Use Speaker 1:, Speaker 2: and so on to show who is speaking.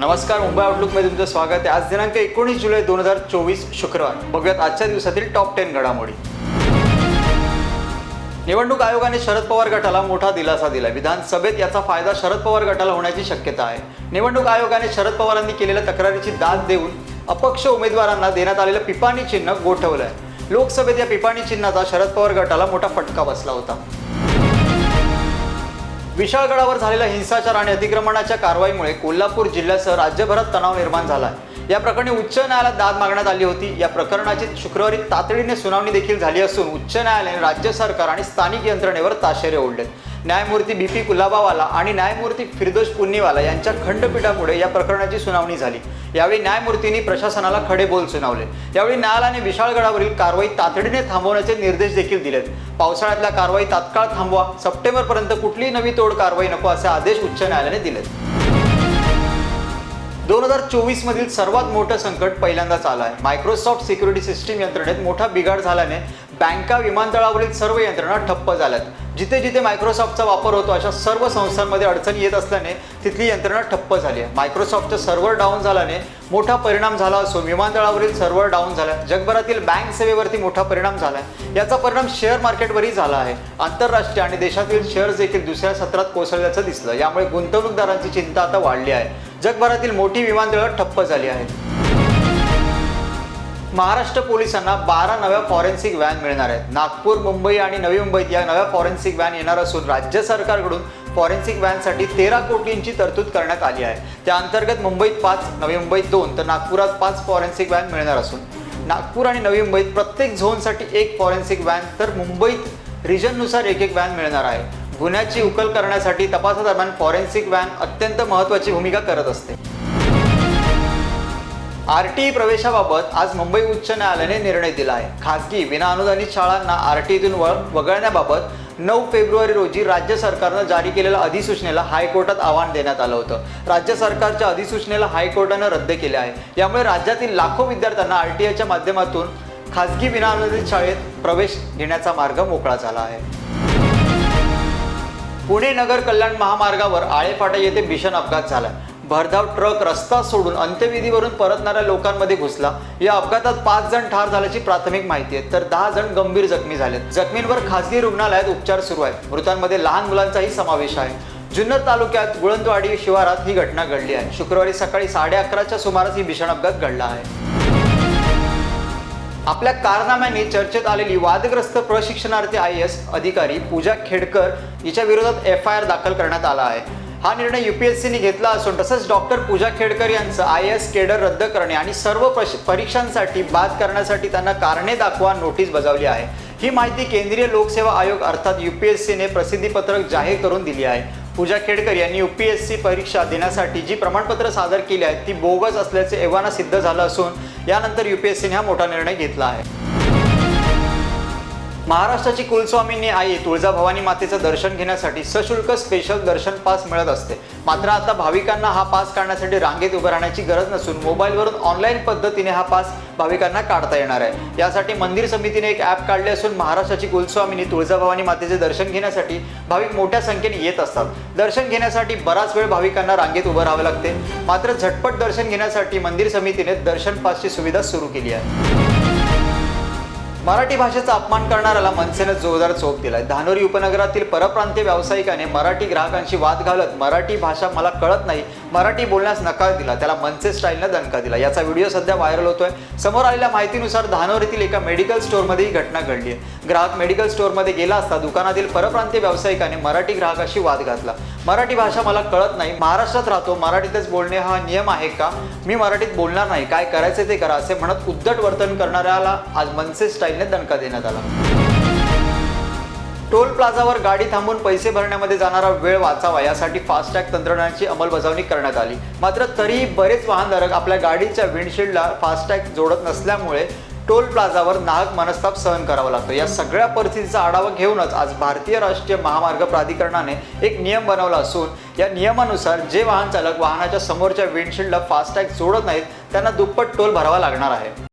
Speaker 1: नमस्कार मुंबई आउटलुकमध्ये तुमचं स्वागत आहे. आज दिनांक एकोणीस जुलै दोन हजार चोवीस शुक्रवार. बघूयात आजच्या दिवसातील टॉप टेन घडामोडी. निवडणूक आयोगाने शरद पवार गटाला मोठा दिलासा दिला विधानसभेत याचा फायदा शरद पवार गटाला होण्याची शक्यता आहे. निवडणूक आयोगाने शरद पवारांनी केलेल्या तक्रारीची दाद देऊन अपक्ष उमेदवारांना देण्यात आलेलं पिपाणी चिन्ह गोठवलं आहे लोकसभेत या पिपाणी चिन्हाचा शरद पवार गटाला मोठा फटका बसला होता. विशाळगडावर झालेल्या हिंसाचार आणि अतिक्रमणाच्या कारवाईमुळे कोल्हापूर जिल्ह्यासह राज्यभरात तणाव निर्माण झाला आहे या प्रकरणी उच्च न्यायालयात दाद मागण्यात आली होती. या प्रकरणाची शुक्रवारी तातडीने सुनावणी देखील झाली असून उच्च न्यायालयाने राज्य सरकार आणि स्थानिक यंत्रणेवर ताशेरे ओढलेत. न्यायमूर्ती बी पी कुलाबावाला आणि न्यायमूर्ती फिरदोश पुन्नीवाला यांच्या खंडपीठापुढे या प्रकरणाची सुनावणी झाली. यावेळी न्यायमूर्तींनी प्रशासनाला खडे बोल सुनावले. यावेळी न्यायालयाने विशाळगडावरील कारवाई तातडीने थांबवण्याचे निर्देश देखील दिलेत. पावसाळ्यातल्या कारवाई तात्काळ थांबवा सप्टेंबरपर्यंत कुठलीही नवी तोड कारवाई नको असे आदेश उच्च न्यायालयाने दिलेत. दोन हजार चोवीस मधील सर्वात मोठं संकट पहिल्यांदाच आलं आहे मायक्रोसॉफ्ट सिक्युरिटी सिस्टीम यंत्रणेत मोठा बिघाड झाल्याने बँका विमानतळावरील सर्व यंत्रणा ठप्प झाल्यात. जिथे जिथे मायक्रोसॉफ्टचा वापर होतो अशा सर्व संस्थांमध्ये अडचणी येत असल्याने तिथली यंत्रणा ठप्प झाली आहे. मायक्रोसॉफ्टचं सर्व्हर डाऊन झाल्याने मोठा परिणाम झाला असून विमानतळावरील सर्व्हर डाऊन झाला जगभरातील बँक सेवेवरती मोठा परिणाम झाला आहे. याचा परिणाम शेअर मार्केटवरही झाला आहे. आंतरराष्ट्रीय आणि देशातील शेअर्स देखील दुसऱ्या सत्रात कोसळल्याचं दिसलं. यामुळे गुंतवणूकदारांची चिंता आता वाढली आहे. जगभरातील मोठी विमानतळं ठप्प झाली आहेत. महाराष्ट्र पोलिसांना बारा नव्या फॉरेन्सिक व्हॅन मिळणार आहेत. नागपूर मुंबई आणि नवी मुंबईत या नव्या फॉरेन्सिक व्हॅन येणार असून राज्य सरकारकडून फॉरेन्सिक व्हॅनसाठी तेरा कोटींची तरतूद करण्यात आली आहे. त्या अंतर्गत मुंबईत पाच नवी मुंबईत दोन तर नागपुरात पाच फॉरेन्सिक व्हॅन मिळणार असून नागपूर आणि नवी मुंबईत प्रत्येक झोनसाठी एक फॉरेन्सिक व्हॅन तर मुंबईत रिजननुसार एक एक व्हॅन मिळणार आहे. गुन्ह्याची उकल करण्यासाठी तपासादरम्यान फॉरेन्सिक व्हॅन अत्यंत महत्त्वाची भूमिका करत असते. आर टी ई प्रवेशाबाबत आज मुंबई उच्च न्यायालयाने निर्णय दिला आहे. खासगी विनाअनुदानित शाळांना आर टी ईतून वगळण्याबाबत नऊ फेब्रुवारी रोजी राज्य सरकारनं जारी केलेल्या अधिसूचनेला हायकोर्टात आव्हान देण्यात आलं होतं. राज्य सरकारच्या अधिसूचनेला हायकोर्टानं रद्द केले आहे. यामुळे राज्यातील लाखो विद्यार्थ्यांना आर टी आयच्या माध्यमातून खासगी विनाअनुदानित शाळेत प्रवेश घेण्याचा मार्ग मोकळा झाला आहे. पुणे नगर कल्याण महामार्गावर आळेफाटा येथे भीषण अपघात झाला भरधाव ट्रक रस्ता सोडून अंत्यविधीवरून परतणाऱ्या लोकांमध्ये घुसला. या अपघातात पाच जण ठार झाल्याची प्राथमिक माहिती आहे. तर दहा जण गंभीर जखमी झालेत. जखमींवर खासगी रुग्णालयात उपचार सुरू आहेत. मृतांमध्ये लहान मुलांचाही समावेश आहे. जुन्नर तालुक्यात गुळंदवाडी शिवारात ही घटना घडली आहे. शुक्रवारी सकाळी साडे अकराच्या सुमारास ही भीषण अपघात घडला आहे. आपल्या कारनाम्याने चर्चेत आलेली वादग्रस्त प्रशिक्षणार्थी आय एस अधिकारी पूजा खेडकर हिच्या विरोधात एफ आय आर दाखल करण्यात आला आहे. हा निर्णय युपीएससीने घेतला असून तसंच डॉक्टर पूजा खेडकर यांचं आय एस केडर रद्द करणे आणि सर्व प्रश- परीक्षांसाठी बाद करण्यासाठी त्यांना कारणे दाखवा नोटीस बजावली आहे. ही माहिती केंद्रीय लोकसेवा आयोग अर्थात युपीएससीने प्रसिद्धीपत्रक जाहीर करून दिली आहे. पूजा खेडकर यांनी युपीएससी परीक्षा देण्यासाठी जी प्रमाणपत्र सादर केली आहेत ती बोगस असल्याचे एव्हाना सिद्ध झालं असून यानंतर युपीएससीने हा मोठा निर्णय घेतला आहे. महाराष्ट्राची कुलस्वामींनी आई तुळजाभवानी मातेचं दर्शन घेण्यासाठी सशुल्क स्पेशल दर्शन पास मिळत असते. मात्र आता भाविकांना हा पास काढण्यासाठी रांगेत उभं राहण्याची गरज नसून मोबाईलवरून ऑनलाईन पद्धतीने हा पास भाविकांना काढता येणार आहे. यासाठी मंदिर समितीने एक ॲप काढले असून महाराष्ट्राची कुलस्वामिनी तुळजाभवानी मातेचे दर्शन घेण्यासाठी भाविक मोठ्या संख्येने येत असतात. दर्शन घेण्यासाठी बराच वेळ भाविकांना रांगेत उभं राहावे लागते. मात्र झटपट दर्शन घेण्यासाठी मंदिर समितीने दर्शन पासची सुविधा सुरू केली आहे. मराठी भाषेचा अपमान करणाऱ्याला मनसेनं जोरदार चोप दिलाय. धानोरी उपनगरातील परप्रांतीय व्यावसायिकाने मराठी ग्राहकांशी वाद घालत मराठी भाषा मला कळत नाही मराठी बोलण्यास नकार दिला त्याला मनसे स्टाईलनं दणका दिला. याचा व्हिडिओ सध्या व्हायरल होतोय. समोर आलेल्या माहितीनुसार धानोर येथील एका मेडिकल स्टोअरमध्ये ही घटना घडली आहे. ग्राहक मेडिकल स्टोअरमध्ये गेला असता दुकानातील परप्रांतीय व्यावसायिकाने मराठी ग्राहकाशी वाद घातला. मराठी भाषा मला कळत नाही. महाराष्ट्रात राहतो. मराठीतच बोलणे हा नियम आहे का? मी मराठीत बोलणार नाही. काय करायचे ते करा असे म्हणत उद्धट वर्तन करणाऱ्याला आज मनसे स्टाईलने दणका देण्यात आला. टोल प्लाझावर गाडी थांबून पैसे भरण्यामध्ये जाणारा वेळ वाचावा यासाठी फास्टॅग तंत्रज्ञानाची अंमलबजावणी करण्यात आली. मात्र तरीही बरेच वाहनधारक आपल्या गाडीच्या विंडशील्डला फास्टॅग जोडत नसल्यामुळे टोल प्लाझावर नाहक मनस्ताप सहन करावा लागतो. या सगळ्या परिस्थितीचा आढावा घेऊनच आज भारतीय राष्ट्रीय महामार्ग प्राधिकरणाने एक नियम बनवला असून या नियमानुसार जे वाहन चालक वाहनाच्या समोरच्या विंडशील्डला फास्टॅग जोडत नाहीत त्यांना दुप्पट टोल भरावा लागणार आहे.